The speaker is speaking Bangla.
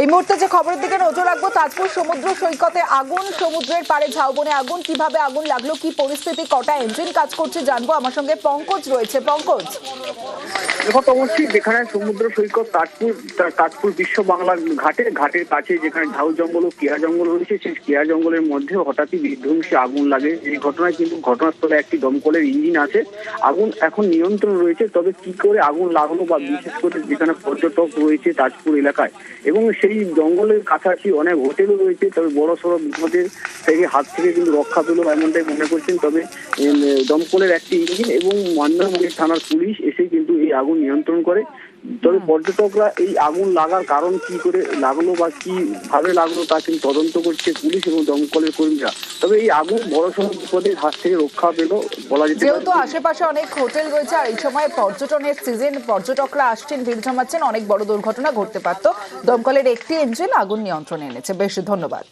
এই মুহূর্তে যে খবরের দিকে নজর রাখব, তাজপুর সমুদ্র সৈকতে আগুন, সমুদ্রের পাড়ে ঝাউবনে আগুন, কীভাবে আগুন লাগল, কি পরিস্থিতি, কটা ইঞ্জিন কাজ করছে জানব। আমার সঙ্গে পঙ্কজ রয়েছে। পঙ্কজ। যেখানে সমুদ্র সৈকত তাজপুর তাজপুর বিশ্ব বাংলা ঘাটে, ঘাটের কাছে যেখানে ঝাউ জঙ্গল ও কেয়া জঙ্গল রয়েছে, সেই কেয়া জঙ্গলের মধ্যে হঠাৎই বিধ্বংসী আগুন লাগে। এই ঘটনায় কিন্তু ঘটনাস্থলে একটি দমকলের ইঞ্জিন আছে। আগুন এখন নিয়ন্ত্রণ রয়েছে, তবে কি করে আগুন লাগল বা বিশেষ করে যেখানে পর্যটক রয়েছে তাজপুর এলাকায়? এবং সেই জঙ্গলের কাছাকাছি অনেক হোটেলও রয়েছে তবে বড় সড়ো বিপদের থেকে হাত থেকে কিন্তু রক্ষা পেল এমনটাই মনে করছেন। তবে দমকলের একটি ইঞ্জিন এবং মন্দারমণি থানার পুলিশ এসে কিন্তু এই আগুন নিয়ন্ত্রণ করে। তবে পর্যটকরা এই আগুন লাগার কারণ কি করে লাগল বা কি ভাবে লাগল তা কিন্তু তদন্ত করছে পুলিশ এবং দমকলের কর্মীরা। তবে এই আগুন বড় সড়ো বিপদের হাত থেকে রক্ষা পেল বলা যেতে যেহেতু আশেপাশে অনেক হোটেল রয়েছে আর এই সময় পর্যটনের সিজন পর্যটকরা আসছেন ভিড় জমাচ্ছেন অনেক বড় দুর্ঘটনা ঘটতে পারত। দমকলের একটি ইঞ্জিন আগুন নিয়ন্ত্রণে এনেছে। বেশ ধন্যবাদ।